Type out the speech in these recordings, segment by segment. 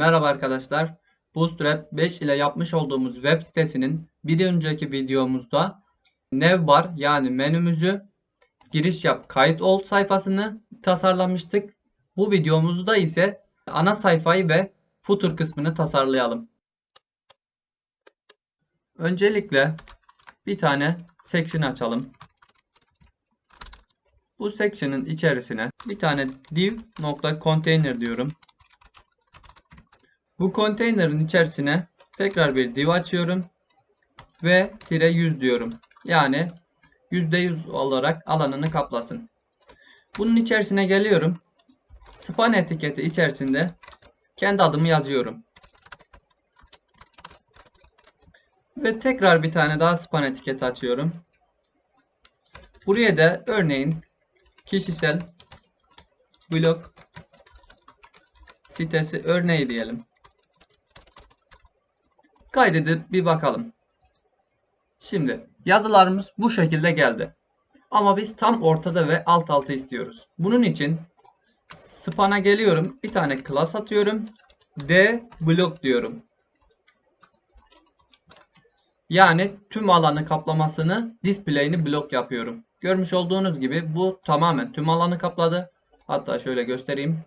Merhaba arkadaşlar. Bootstrap 5 ile yapmış olduğumuz web sitesinin bir önceki videomuzda navbar yani menümüzü giriş yap kayıt ol sayfasını tasarlamıştık. Bu videomuzda ise ana sayfayı ve footer kısmını tasarlayalım. Öncelikle bir tane section açalım. Bu section'ın içerisine bir tane div nokta container diyorum. Bu konteynerin içerisine tekrar bir div açıyorum ve tire 100 diyorum. Yani %100 olarak alanını kaplasın. Bunun içerisine geliyorum. Span etiketi içerisinde kendi adımı yazıyorum. Ve tekrar bir tane daha span etiketi açıyorum. Buraya da örneğin kişisel blog sitesi örneği diyelim. Kaydedip bir bakalım. Şimdi yazılarımız bu şekilde geldi. Ama biz tam ortada ve alt alta istiyoruz. Bunun için span'a geliyorum. Bir tane class atıyorum. D blok diyorum. Yani tüm alanı kaplamasını display'ini blok yapıyorum. Görmüş olduğunuz gibi bu tamamen tüm alanı kapladı. Hatta şöyle göstereyim.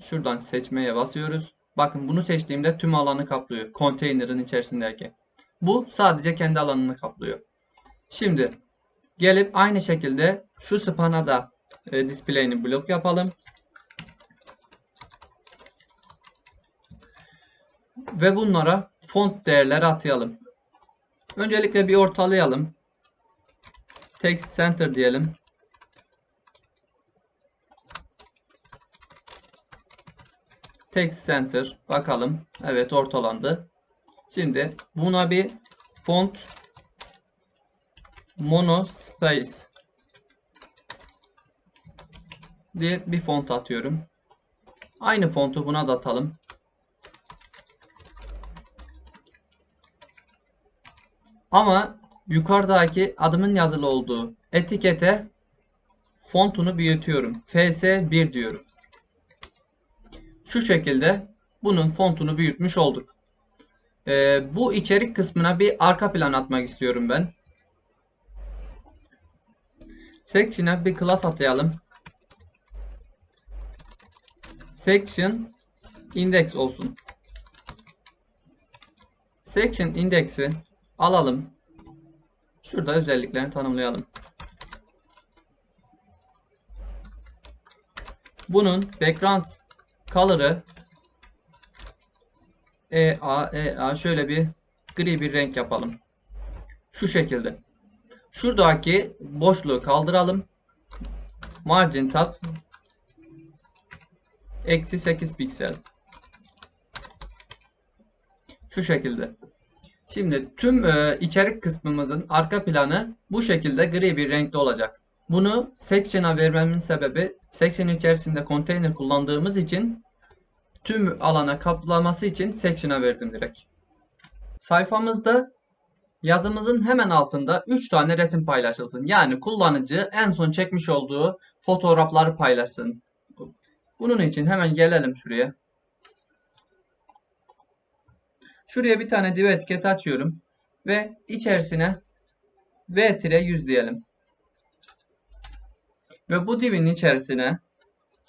Şuradan seçmeye basıyoruz. Bakın bunu seçtiğimde tüm alanı kaplıyor. Konteynerin içerisindeki. Bu sadece kendi alanını kaplıyor. Şimdi gelip aynı şekilde şu span'a da e, display'ini blok yapalım. Ve bunlara font değerleri atayalım. Öncelikle bir ortalayalım. Text center diyelim. Text center bakalım. Evet ortalandı. Şimdi buna bir font mono space diye bir font atıyorum. Aynı fontu buna da atalım. Ama yukarıdaki adımın yazılı olduğu etikete fontunu büyütüyorum. FS1 diyorum. Şu şekilde bunun fontunu büyütmüş olduk. Ee, bu içerik kısmına bir arka plan atmak istiyorum ben. Section'a bir class atayalım. Section index olsun. Section index'i alalım. Şurada özelliklerini tanımlayalım. Bunun background color'ı EA EA şöyle bir gri bir renk yapalım. Şu şekilde. Şuradaki boşluğu kaldıralım. Margin tab eksi 8 piksel. Şu şekilde. Şimdi tüm e, içerik kısmımızın arka planı bu şekilde gri bir renkte olacak. Bunu section'a vermemin sebebi section içerisinde container kullandığımız için tüm alana kaplaması için section'a verdim direkt. Sayfamızda yazımızın hemen altında 3 tane resim paylaşılsın. Yani kullanıcı en son çekmiş olduğu fotoğrafları paylaşsın. Bunun için hemen gelelim şuraya. Şuraya bir tane div etiketi açıyorum. Ve içerisine v-100 diyelim. Ve bu divin içerisine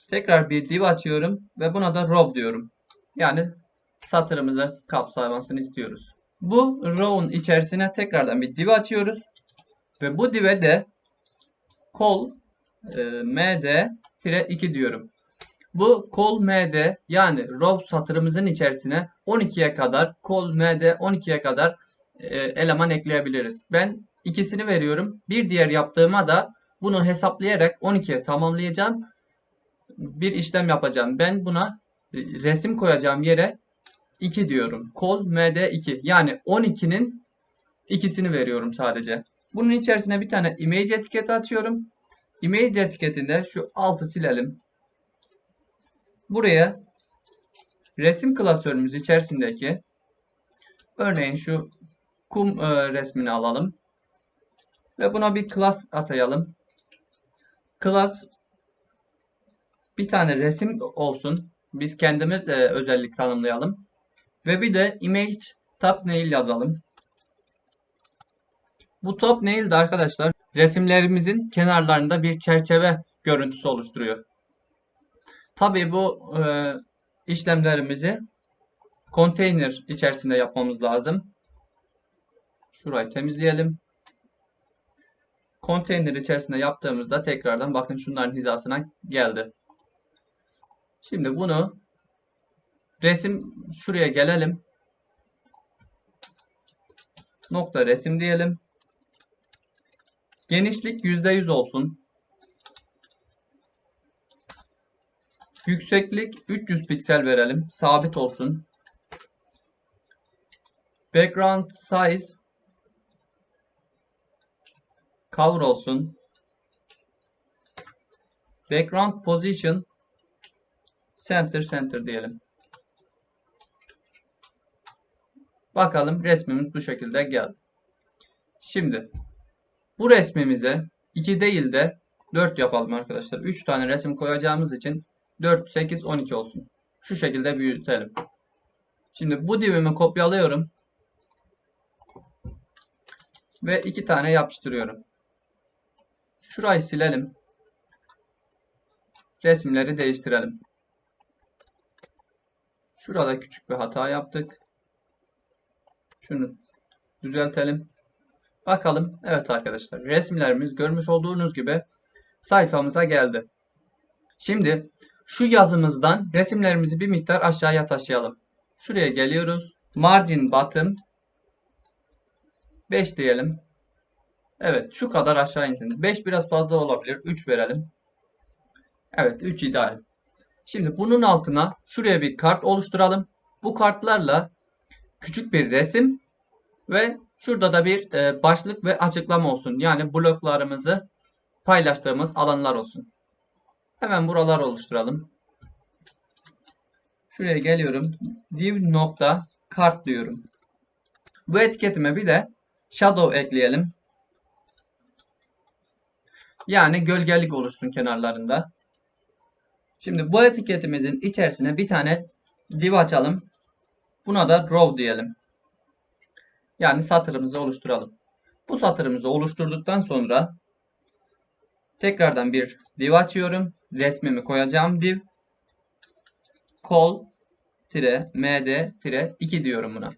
tekrar bir div açıyorum ve buna da row diyorum. Yani satırımızı kapsamasını istiyoruz. Bu row'un içerisine tekrardan bir div açıyoruz. Ve bu div'e de call e, md-2 diyorum. Bu call md yani row satırımızın içerisine 12'ye kadar call md 12'ye kadar e, eleman ekleyebiliriz. Ben ikisini veriyorum. Bir diğer yaptığıma da bunu hesaplayarak 12'ye tamamlayacağım. Bir işlem yapacağım. Ben buna resim koyacağım yere 2 diyorum. Call md2 yani 12'nin ikisini veriyorum sadece. Bunun içerisine bir tane image etiketi açıyorum. Image etiketinde şu altı silelim. Buraya resim klasörümüz içerisindeki örneğin şu kum e, resmini alalım. Ve buna bir class atayalım. Class bir tane resim olsun. Biz kendimiz e, özellik tanımlayalım. Ve bir de image thumbnail yazalım. Bu thumbnail de arkadaşlar resimlerimizin kenarlarında bir çerçeve görüntüsü oluşturuyor. Tabii bu e, işlemlerimizi konteyner içerisinde yapmamız lazım. Şurayı temizleyelim. Konteyner içerisinde yaptığımızda tekrardan bakın şunların hizasına geldi. Şimdi bunu resim şuraya gelelim. Nokta resim diyelim. Genişlik %100 olsun. Yükseklik 300 piksel verelim. Sabit olsun. Background size cover olsun. Background position center center diyelim. Bakalım resmimiz bu şekilde geldi. Şimdi bu resmimize 2 değil de 4 yapalım arkadaşlar. 3 tane resim koyacağımız için 4, 8, 12 olsun. Şu şekilde büyütelim. Şimdi bu divimi kopyalıyorum. Ve 2 tane yapıştırıyorum. Şurayı silelim. Resimleri değiştirelim. Şurada küçük bir hata yaptık. Şunu düzeltelim. Bakalım. Evet arkadaşlar. Resimlerimiz görmüş olduğunuz gibi sayfamıza geldi. Şimdi şu yazımızdan resimlerimizi bir miktar aşağıya taşıyalım. Şuraya geliyoruz. Margin bottom 5 diyelim. Evet şu kadar aşağı insin. 5 biraz fazla olabilir. 3 verelim. Evet 3 ideal. Şimdi bunun altına şuraya bir kart oluşturalım. Bu kartlarla küçük bir resim ve şurada da bir e, başlık ve açıklama olsun. Yani bloklarımızı paylaştığımız alanlar olsun. Hemen buralar oluşturalım. Şuraya geliyorum. div nokta kart diyorum. Bu etiketime bir de shadow ekleyelim. Yani gölgelik oluşsun kenarlarında. Şimdi bu etiketimizin içerisine bir tane div açalım. Buna da row diyelim. Yani satırımızı oluşturalım. Bu satırımızı oluşturduktan sonra tekrardan bir div açıyorum. Resmimi koyacağım div. Call md 2 diyorum buna.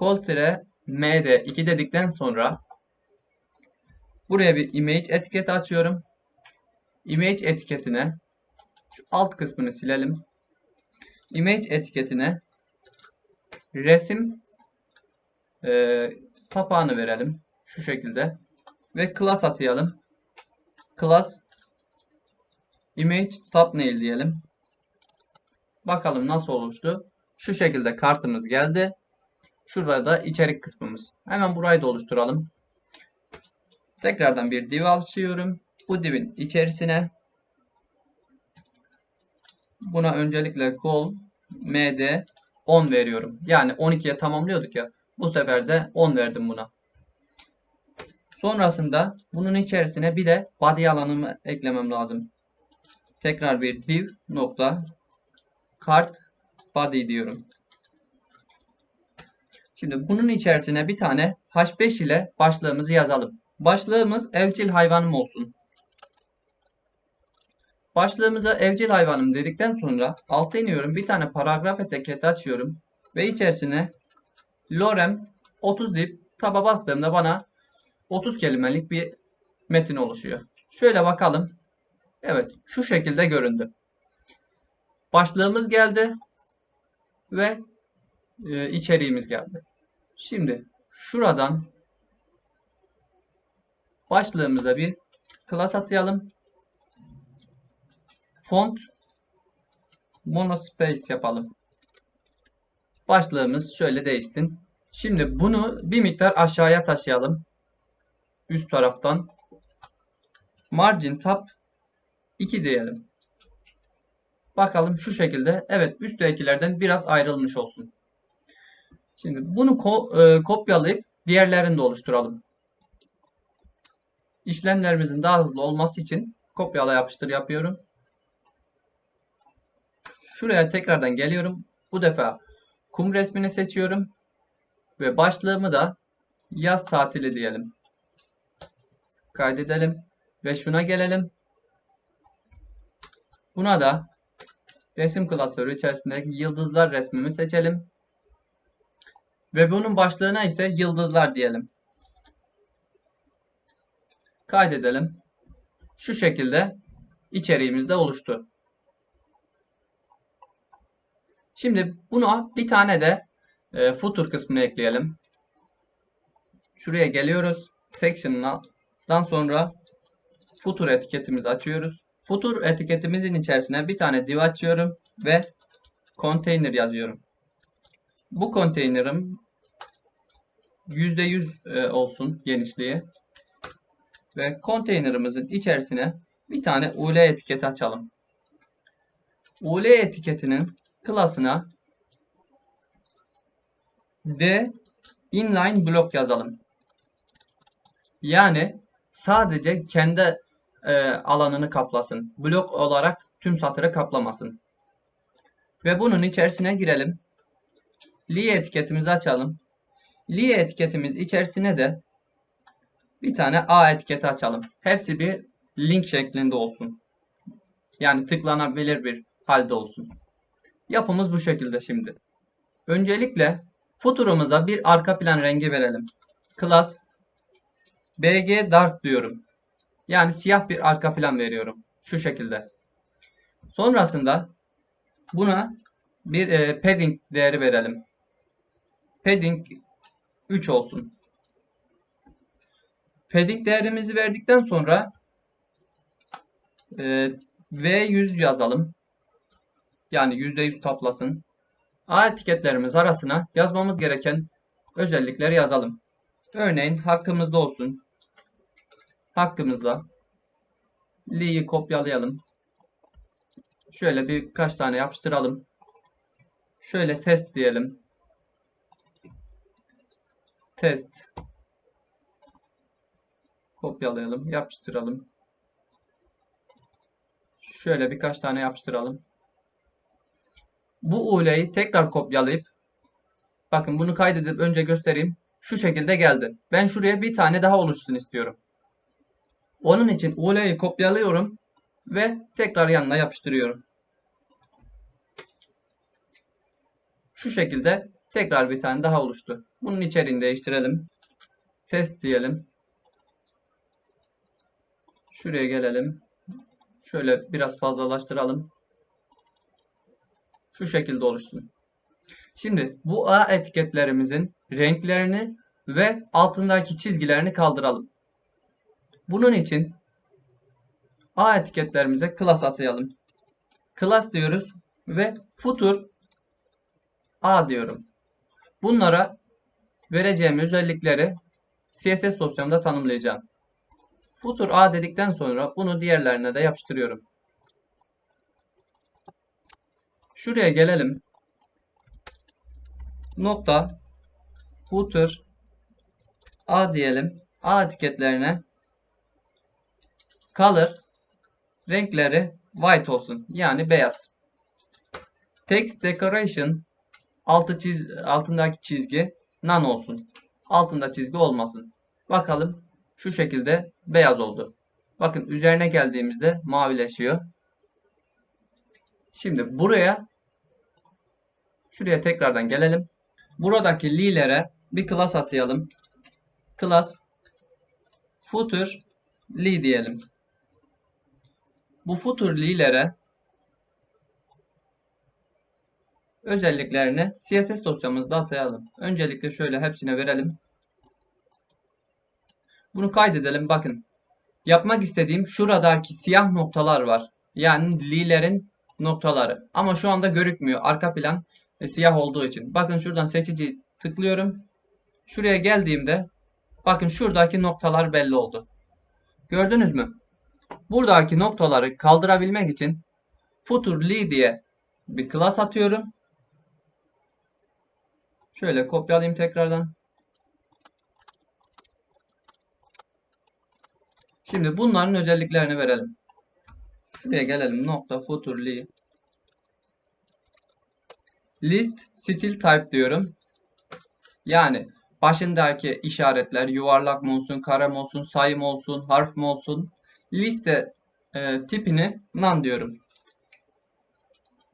Call md 2 dedikten sonra buraya bir image etiketi açıyorum. Image etiketine şu alt kısmını silelim. Image etiketine resim e, papağanı verelim. Şu şekilde. Ve class atayalım. Class image thumbnail diyelim. Bakalım nasıl oluştu. Şu şekilde kartımız geldi. Şurada da içerik kısmımız. Hemen burayı da oluşturalım. Tekrardan bir div açıyorum. Bu divin içerisine buna öncelikle call md 10 veriyorum. Yani 12'ye tamamlıyorduk ya. Bu sefer de 10 verdim buna. Sonrasında bunun içerisine bir de body alanımı eklemem lazım. Tekrar bir div nokta kart body diyorum. Şimdi bunun içerisine bir tane h5 ile başlığımızı yazalım. Başlığımız evcil hayvanım olsun. Başlığımıza evcil hayvanım dedikten sonra alta iniyorum. Bir tane paragraf etiketi açıyorum. Ve içerisine lorem 30 deyip taba bastığımda bana 30 kelimelik bir metin oluşuyor. Şöyle bakalım. Evet şu şekilde göründü. Başlığımız geldi. Ve e, içeriğimiz geldi. Şimdi şuradan başlığımıza bir class atayalım. Font monospace yapalım. Başlığımız şöyle değişsin. Şimdi bunu bir miktar aşağıya taşıyalım. Üst taraftan. Margin tab 2 diyelim. Bakalım şu şekilde. Evet üsttekilerden biraz ayrılmış olsun. Şimdi bunu ko e, kopyalayıp diğerlerini de oluşturalım. İşlemlerimizin daha hızlı olması için kopyala yapıştır yapıyorum. Şuraya tekrardan geliyorum. Bu defa kum resmini seçiyorum. Ve başlığımı da yaz tatili diyelim. Kaydedelim. Ve şuna gelelim. Buna da resim klasörü içerisindeki yıldızlar resmimi seçelim. Ve bunun başlığına ise yıldızlar diyelim. Kaydedelim. Şu şekilde içeriğimiz de oluştu. Şimdi buna bir tane de e, footer kısmını ekleyelim. Şuraya geliyoruz. Section'dan sonra footer etiketimizi açıyoruz. Footer etiketimizin içerisine bir tane div açıyorum ve container yazıyorum. Bu konteynerim %100 e, olsun genişliği. Ve konteynerimizin içerisine bir tane UL etiketi açalım. UL etiketinin klasına D inline block yazalım. Yani sadece kendi e, alanını kaplasın. Blok olarak tüm satırı kaplamasın. Ve bunun içerisine girelim. Li etiketimizi açalım. Li etiketimiz içerisine de bir tane A etiketi açalım. Hepsi bir link şeklinde olsun. Yani tıklanabilir bir halde olsun. Yapımız bu şekilde şimdi. Öncelikle footer'ımıza bir arka plan rengi verelim. Class BG Dark diyorum. Yani siyah bir arka plan veriyorum. Şu şekilde. Sonrasında buna bir e, padding değeri verelim. Padding 3 olsun. Padding değerimizi verdikten sonra e, V100 yazalım. Yani %100 kaplasın. A etiketlerimiz arasına yazmamız gereken özellikleri yazalım. Örneğin hakkımızda olsun. Hakkımızda li'yi kopyalayalım. Şöyle birkaç tane yapıştıralım. Şöyle test diyelim. Test. Kopyalayalım. Yapıştıralım. Şöyle birkaç tane yapıştıralım. Bu UL'yi tekrar kopyalayıp bakın bunu kaydedip önce göstereyim. Şu şekilde geldi. Ben şuraya bir tane daha oluşsun istiyorum. Onun için UL'yi kopyalıyorum ve tekrar yanına yapıştırıyorum. Şu şekilde tekrar bir tane daha oluştu. Bunun içeriğini değiştirelim. Test diyelim. Şuraya gelelim. Şöyle biraz fazlalaştıralım. Şu şekilde oluşsun. Şimdi bu A etiketlerimizin renklerini ve altındaki çizgilerini kaldıralım. Bunun için A etiketlerimize class atayalım. Class diyoruz ve footer A diyorum. Bunlara vereceğim özellikleri CSS dosyamda tanımlayacağım. Footer A dedikten sonra bunu diğerlerine de yapıştırıyorum. Şuraya gelelim. Nokta footer A diyelim. A etiketlerine color renkleri white olsun. Yani beyaz. Text decoration altı çiz, altındaki çizgi none olsun. Altında çizgi olmasın. Bakalım şu şekilde beyaz oldu. Bakın üzerine geldiğimizde mavileşiyor. Şimdi buraya şuraya tekrardan gelelim. Buradaki li'lere bir class atayalım. Class footer li diyelim. Bu footer li'lere özelliklerini CSS dosyamızda atayalım. Öncelikle şöyle hepsine verelim. Bunu kaydedelim. Bakın. Yapmak istediğim şuradaki siyah noktalar var. Yani li'lerin noktaları. Ama şu anda görükmüyor. Arka plan e, siyah olduğu için. Bakın şuradan seçici tıklıyorum. Şuraya geldiğimde bakın şuradaki noktalar belli oldu. Gördünüz mü? Buradaki noktaları kaldırabilmek için footer li diye bir class atıyorum. Şöyle kopyalayayım tekrardan. Şimdi bunların özelliklerini verelim. Şuraya gelelim. Nokta footer li. list style type diyorum. Yani başındaki işaretler yuvarlak mı olsun, kare mi olsun, sayı mı olsun, harf mi olsun. Liste e, tipini none diyorum.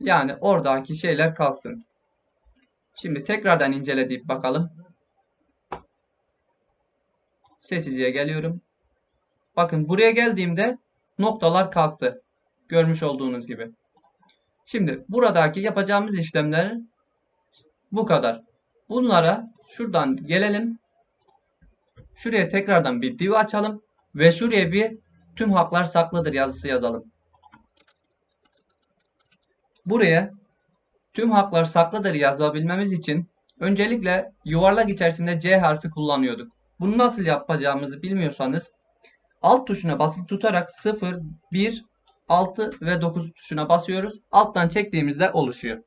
Yani oradaki şeyler kalsın. Şimdi tekrardan incele deyip bakalım. Seçiciye geliyorum. Bakın buraya geldiğimde noktalar kalktı. Görmüş olduğunuz gibi. Şimdi buradaki yapacağımız işlemler bu kadar. Bunlara şuradan gelelim. Şuraya tekrardan bir div açalım. Ve şuraya bir tüm haklar saklıdır yazısı yazalım. Buraya tüm haklar saklıdır yazabilmemiz için öncelikle yuvarlak içerisinde C harfi kullanıyorduk. Bunu nasıl yapacağımızı bilmiyorsanız alt tuşuna basılı tutarak 0, 1, 6 ve 9 tuşuna basıyoruz. Alttan çektiğimizde oluşuyor.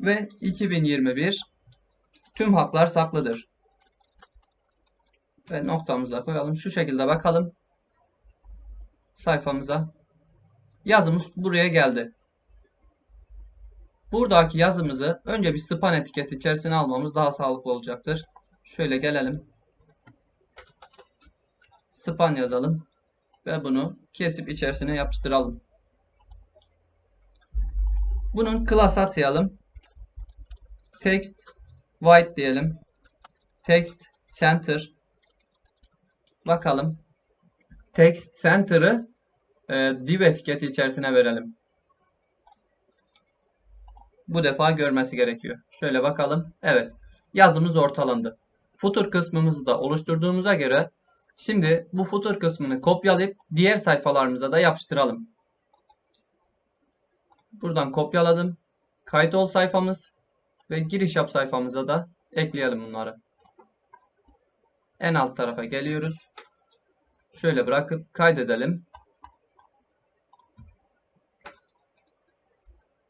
Ve 2021 tüm haklar saklıdır. Ve noktamıza koyalım. Şu şekilde bakalım sayfamıza. Yazımız buraya geldi. Buradaki yazımızı önce bir span etiketi içerisine almamız daha sağlıklı olacaktır. Şöyle gelelim. Span yazalım. Ve bunu kesip içerisine yapıştıralım. Bunun class atayalım. Text white diyelim. Text center. Bakalım. Text center'ı e, div etiketi içerisine verelim. Bu defa görmesi gerekiyor. Şöyle bakalım. Evet. Yazımız ortalandı. Footer kısmımızı da oluşturduğumuza göre şimdi bu footer kısmını kopyalayıp diğer sayfalarımıza da yapıştıralım. Buradan kopyaladım. Kayıt ol sayfamız ve giriş yap sayfamıza da ekleyelim bunları. En alt tarafa geliyoruz. Şöyle bırakıp kaydedelim.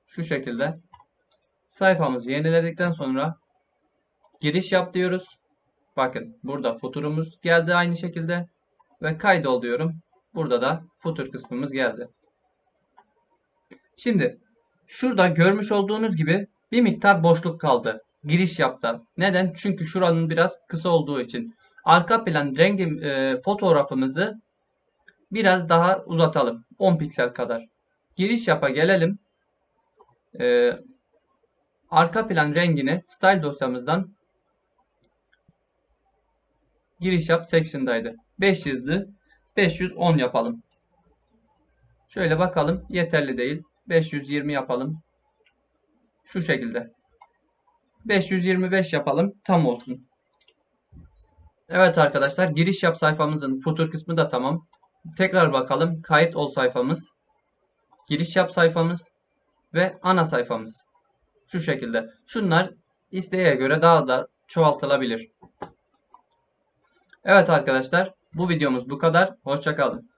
Şu şekilde sayfamızı yeniledikten sonra giriş yap diyoruz. Bakın burada footer'umuz geldi aynı şekilde ve kaydol diyorum. Burada da footer kısmımız geldi. Şimdi şurada görmüş olduğunuz gibi bir miktar boşluk kaldı. Giriş yaptı. Neden? Çünkü şuranın biraz kısa olduğu için. Arka plan rengi e, fotoğrafımızı biraz daha uzatalım. 10 piksel kadar. Giriş yapa gelelim. E, arka plan rengini style dosyamızdan giriş yap section'daydı. 500'lü 510 yapalım. Şöyle bakalım. Yeterli değil. 520 yapalım. Şu şekilde. 525 yapalım. Tam olsun. Evet arkadaşlar. Giriş yap sayfamızın footer kısmı da tamam. Tekrar bakalım. Kayıt ol sayfamız. Giriş yap sayfamız. Ve ana sayfamız. Şu şekilde. Şunlar isteğe göre daha da çoğaltılabilir. Evet arkadaşlar. Bu videomuz bu kadar. Hoşçakalın.